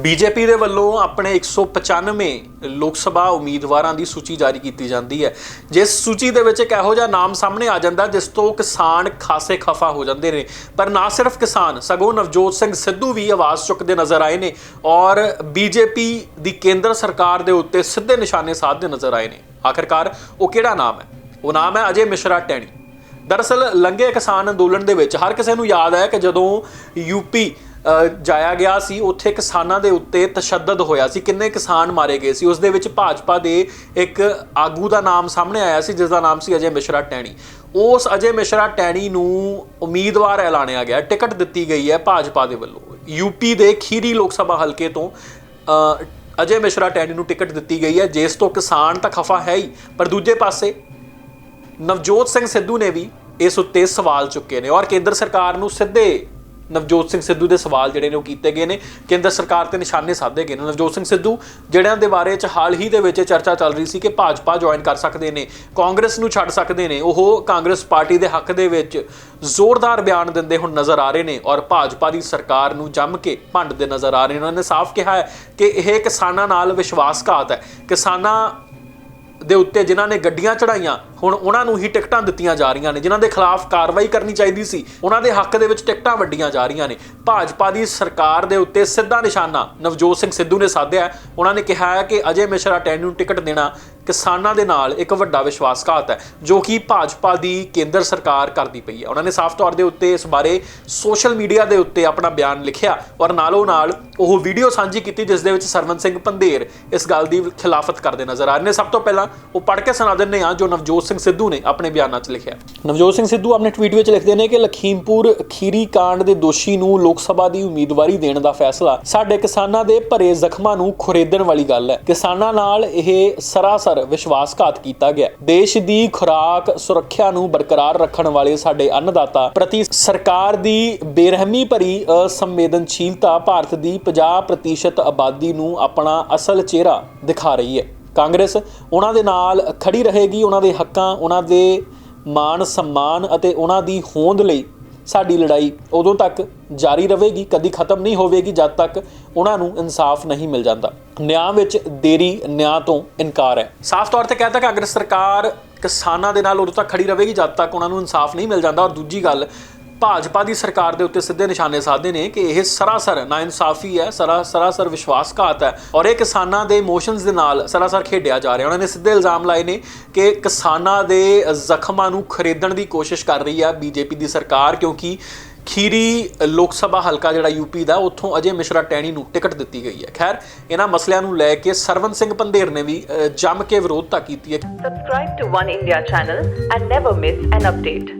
BJP ਦੇ ਵੱਲੋਂ ਆਪਣੇ 195 ਲੋਕ ਸਭਾ ਉਮੀਦਵਾਰਾਂ ਦੀ ਸੂਚੀ ਜਾਰੀ ਕੀਤੀ ਜਾਂਦੀ ਹੈ। ਜਿਸ ਸੂਚੀ ਦੇ ਵਿੱਚ ਇੱਕ ਇਹੋ ਜਿਹਾ ਨਾਮ ਸਾਹਮਣੇ ਆ ਜਾਂਦਾ ਜਿਸ ਤੋਂ ਕਿਸਾਨ ਖਾਸੇ ਖਫਾ ਹੋ ਜਾਂਦੇ ਨੇ। ਪਰ ਨਾ ਸਿਰਫ ਕਿਸਾਨ ਸਗੋਂ ਨਵਜੋਤ ਸਿੰਘ ਸਿੱਧੂ ਵੀ ਆਵਾਜ਼ ਚੁੱਕਦੇ ਨਜ਼ਰ ਆਏ ਨੇ ਔਰ ਬੀਜੇਪੀ ਦੀ ਕੇਂਦਰ ਸਰਕਾਰ ਦੇ ਉੱਤੇ ਸਿੱਧੇ ਨਿਸ਼ਾਨੇ ਸਾਧਦੇ ਨਜ਼ਰ ਆਏ ਨੇ। ਆਖਰਕਾਰ ਉਹ ਕਿਹੜਾ ਨਾਮ ਹੈ? ਉਹ ਨਾਮ ਹੈ ਅਜੇ ਮਿਸ਼ਰਾ ਟੈਣੀ। ਦਰਅਸਲ ਲੰਗੇ ਕਿਸਾਨ ਅੰਦੋਲਨ ਦੇ ਵਿੱਚ ਹਰ ਕਿਸੇ ਨੂੰ ਯਾਦ ਹੈ ਕਿ ਜਦੋਂ ਯੂਪੀ ਅ, ਜਾਇਆ ਗਿਆ ਸੀ। ਉੱਥੇ ਕਿਸਾਨਾਂ ਦੇ ਉੱਤੇ ਤਸ਼ੱਦਦ ਹੋਇਆ ਸੀ। ਕਿੰਨੇ ਕਿਸਾਨ ਮਾਰੇ ਗਏ ਸੀ। ਉਸ ਦੇ ਵਿੱਚ ਭਾਜਪਾ ਦੇ ਇੱਕ ਆਗੂ ਦਾ ਨਾਮ ਸਾਹਮਣੇ ਆਇਆ ਸੀ ਜਿਸ ਦਾ ਨਾਮ ਸੀ ਅਜੇ ਮਿਸ਼ਰਾ ਟੈਣੀ। ਉਸ ਅਜੇ ਮਿਸ਼ਰਾ ਟੈਣੀ ਨੂੰ ਉਮੀਦਵਾਰ ਐਲਾਨਿਆ ਗਿਆ। ਟਿਕਟ ਦਿੱਤੀ ਗਈ ਹੈ ਭਾਜਪਾ ਦੇ ਵੱਲੋਂ। ਯੂਪੀ ਦੇ ਖੀਰੀ ਲੋਕ ਸਭਾ ਹਲਕੇ ਤੋਂ ਅਜੇ ਮਿਸ਼ਰਾ ਟੈਣੀ ਨੂੰ ਟਿਕਟ ਦਿੱਤੀ ਗਈ ਹੈ। ਜਿਸ ਤੋਂ ਕਿਸਾਨ ਤਾਂ ਖਫਾ ਹੈ ਹੀ, ਪਰ ਦੂਜੇ ਪਾਸੇ ਨਵਜੋਤ ਸਿੰਘ ਸਿੱਧੂ ਨੇ ਵੀ ਇਸ ਉੱਤੇ ਸਵਾਲ ਚੁੱਕੇ ਨੇ ਔਰ ਕੇਂਦਰ ਸਰਕਾਰ ਨੂੰ ਸਿੱਧੇ ਨਵਜੋਤ ਸਿੰਘ ਸਿੱਧੂ ਦੇ ਸਵਾਲ ਜਿਹੜੇ ਨੇ ਉਹ ਕੀਤੇ ਗਏ ਨੇ। ਕੇਂਦਰ ਸਰਕਾਰ ਤੇ ਨਿਸ਼ਾਨੇ ਸਾਧੇ ਗਏ ਨੇ। ਨਵਜੋਤ ਸਿੰਘ ਸਿੱਧੂ, ਜਿਹੜਿਆਂ ਦੇ ਬਾਰੇ ਚ ਹਾਲ ਹੀ ਦੇ ਵਿੱਚ ਚਰਚਾ ਚੱਲ ਰਹੀ ਸੀ ਕਿ ਭਾਜਪਾ ਜੁਆਇਨ ਕਰ ਸਕਦੇ ਨੇ, ਕਾਂਗਰਸ ਨੂੰ ਛੱਡ ਸਕਦੇ ਨੇ, ਉਹ ਕਾਂਗਰਸ ਪਾਰਟੀ ਦੇ ਹੱਕ ਦੇ ਵਿੱਚ ਜ਼ੋਰਦਾਰ ਬਿਆਨ ਦਿੰਦੇ ਹੁਣ ਨਜ਼ਰ ਆ ਰਹੇ ਨੇ ਔਰ ਭਾਜਪਾ ਦੀ ਸਰਕਾਰ ਨੂੰ ਜੰਮ ਕੇ ਭੰਡਦੇ ਨਜ਼ਰ ਆ ਰਹੇ ਨੇ। ਉਹਨਾਂ ਨੇ ਸਾਫ਼ ਕਿਹਾ ਹੈ ਕਿ ਇਹ ਕਿਸਾਨਾਂ ਨਾਲ ਵਿਸ਼ਵਾਸਘਾਤ ਹੈ। ਕਿਸਾਨਾਂ ਦੇ ਉੱਤੇ ਜਿਨ੍ਹਾਂ ਨੇ ਗੱਡੀਆਂ ਚੜਾਈਆਂ ਹੁਣ ਉਹਨਾਂ ਨੂੰ ਹੀ ਟਿਕਟਾਂ ਦਿੱਤੀਆਂ ਜਾ ਰਹੀਆਂ ਨੇ, ਜਿਨ੍ਹਾਂ ਦੇ ਖਿਲਾਫ ਕਾਰਵਾਈ ਕਰਨੀ ਚਾਹੀਦੀ ਸੀ। ਉਹਨਾਂ ਦੇ ਹੱਕ ਦੇ ਵਿੱਚ ਟਿਕਟਾਂ ਵੱਡੀਆਂ ਜਾ ਰਹੀਆਂ ਨੇ। ਭਾਜਪਾ ਦੀ ਸਰਕਾਰ ਦੇ ਉੱਤੇ ਸਿੱਧਾ ਨਿਸ਼ਾਨਾ ਨਵਜੋਤ ਸਿੰਘ ਸਿੱਧੂ ਨੇ ਸਾਧਿਆ। ਉਹਨਾਂ ਨੇ ਕਿਹਾ ਹੈ ਕਿ ਅਜੇ ਮਿਸ਼ਰਾ ਟੈਨ ਨੂੰ ਟਿਕਟ ਦੇਣਾ ਕਿਸਾਨਾਂ ਦੇ ਨਾਲ ਇੱਕ ਵੱਡਾ ਵਿਸ਼ਵਾਸਘਾਤ ਹੈ, ਜੋ ਕਿ ਭਾਜਪਾ ਦੀ ਕੇਂਦਰ ਸਰਕਾਰ ਕਰਦੀ ਪਈ ਹੈ। ਉਹਨਾਂ ਨੇ ਸਾਫ਼ ਤੌਰ ਦੇ ਉੱਤੇ ਇਸ ਬਾਰੇ ਸੋਸ਼ਲ ਮੀਡੀਆ ਦੇ ਉੱਤੇ ਆਪਣਾ ਬਿਆਨ ਲਿਖਿਆ ਔਰ ਨਾਲੋਂ ਨਾਲ ਉਹ ਵੀਡੀਓ ਸਾਂਝੀ ਕੀਤੀ, ਜਿਸ ਦੇ ਵਿੱਚ ਸਰਵਨ ਸਿੰਘ ਪੰਧੇਰ ਇਸ ਗੱਲ ਦੀ ਖਿਲਾਫਤ ਕਰਦੇ ਨਜ਼ਰ ਆ ਰਹੇ ਨੇ। ਸਭ ਤੋਂ ਪਹਿਲਾਂ ਉਹ ਪੜ੍ਹ ਕੇ ਸੁਣਾ ਦਿੰਦੇ ਆ ਜੋ ਨਵਜੋਤ ਸਿੰਘ ਸਿੱਧੂ ਨੇ ਆਪਣੇ ਬਿਆਨਾਂ 'ਚ ਲਿਖਿਆ। ਨਵਜੋਤ ਸਿੰਘ ਸਿੱਧੂ ਆਪਣੇ ਟਵੀਟ ਵਿੱਚ ਲਿਖਦੇ ਨੇ ਕਿ ਲਖੀਮਪੁਰ ਖੀਰੀ ਕਾਂਡ ਦੇ ਦੋਸ਼ੀ ਨੂੰ ਲੋਕ ਸਭਾ ਦੀ ਉਮੀਦਵਾਰੀ ਦੇਣ ਦਾ ਫੈਸਲਾ ਸਾਡੇ ਕਿਸਾਨਾਂ ਦੇ ਭਰੇ ਜ਼ਖਮਾਂ ਨੂੰ ਖੁਰੇਦਣ ਵਾਲੀ ਗੱਲ ਹੈ। ਕਿਸਾਨਾਂ ਨਾਲ ਇਹ ਸਰਾਸਰ ਵਿਸ਼ਵਾਸਘਾਤ ਕੀਤਾ ਗਿਆ ਦੇਸ਼ ਦੀ ਖੁਰਾਕ ਸੁਰੱਖਿਆ ਨੂੰ ਬਰਕਰਾਰ ਰੱਖਣ ਵਾਲੇ ਸਾਡੇ ਅੰਨਦਾਤਾ ਪ੍ਰਤੀ ਸਰਕਾਰ ਦੀ ਬੇਰਹਿਮੀ ਭਰੀ ਅਸੰਵੇਦਨਸ਼ੀਲਤਾ ਭਾਰਤ ਦੀ 50% ਆਬਾਦੀ ਨੂੰ ਆਪਣਾ ਅਸਲ ਚਿਹਰਾ ਦਿਖਾ ਰਹੀ ਹੈ। ਕਾਂਗਰਸ, ਉਹਨਾਂ ਦੇ ਨਾਲ ਖੜੀ ਰਹੇਗੀ, ਉਹਨਾਂ ਦੇ ਹੱਕਾਂ, ਉਹਨਾਂ ਦੇ ਮਾਣ, ਸਨਮਾਨ ਅਤੇ ਉਹਨਾਂ ਦੀ ਹੋਂਦ ਲਈ ਸਾਡੀ ਲੜਾਈ ਉਦੋਂ ਤੱਕ ਜਾਰੀ ਰਹੇਗੀ, ਕਦੀ ਖਤਮ ਨਹੀਂ ਹੋਵੇਗੀ, ਜਦ ਤੱਕ ਉਹਨਾਂ ਨੂੰ ਇਨਸਾਫ ਨਹੀਂ ਮਿਲ ਜਾਂਦਾ। ਨਿਆਂ ਵਿੱਚ ਦੇਰੀ, ਨਿਆਂ ਤੋਂ ਇਨਕਾਰ ਹੈ। ਸਾਫ਼ ਤੌਰ ਤੇ ਕਹਿੰਦਾ ਕਿ ਅਗਰ ਸਰਕਾਰ ਕਿਸਾਨਾਂ ਦੇ ਨਾਲ ਉਦੋਂ ਤੱਕ ਖੜੀ ਰਹੇਗੀ, ਜਦ ਤੱਕ ਉਹਨਾਂ ਨੂੰ ਇਨਸਾਫ ਨਹੀਂ ਮਿਲ ਜਾਂਦਾ। ਔਰ ਦੂਜੀ ਗੱਲ ਭਾਜਪਾ ਦੀ ਸਰਕਾਰ ਦੇ ਉੱਤੇ ਸਿੱਧੇ ਨਿਸ਼ਾਨੇ ਸਾਧਦੇ ਨੇ ਕਿ ਇਹ ਸਰਾਸਰ ਨਾਇਨਸਾਫੀ ਹੈ, ਸਰਾ, ਸਰਾਸਰ ਵਿਸ਼ਵਾਸਘਾਤ ਹੈ ਔਰ ਇਹ ਕਿਸਾਨਾਂ ਦੇ ਇਮੋਸ਼ਨਸ ਦੇ ਨਾਲ ਸਰਾਸਰ ਖੇਡਿਆ ਜਾ ਰਿਹਾ। ਉਹਨਾਂ ਨੇ ਸਿੱਧੇ ਇਲਜ਼ਾਮ ਲਾਏ ਨੇ ਕਿ ਕਿਸਾਨਾਂ ਦੇ ਜ਼ਖਮਾਂ ਨੂੰ ਖਰੀਦਣ ਦੀ ਕੋਸ਼ਿਸ਼ ਕਰ ਰਹੀ ਹੈ ਬੀਜੇਪੀ ਦੀ ਸਰਕਾਰ ਕਿਉਂਕਿ ਖੀਰੀ ਲੋਕ ਸਭਾ ਹਲਕਾ ਜਿਹੜਾ ਯੂਪੀ ਦਾ, ਉੱਥੋਂ ਅਜੇ ਮਿਸ਼ਰਾ ਟੈਣੀ ਨੂੰ ਟਿਕਟ ਦਿੱਤੀ ਗਈ ਹੈ। ਖੈਰ, ਇਹਨਾਂ ਮਸਲਿਆਂ ਨੂੰ ਲੈ ਕੇ ਸਰਵਨ ਸਿੰਘ ਪੰਧੇਰ ਨੇ ਵੀ ਜੰਮ ਕੇ ਵਿਰੋਧਤਾ ਕੀਤੀ ਹੈ। Subscribe to One India channel and never miss an update.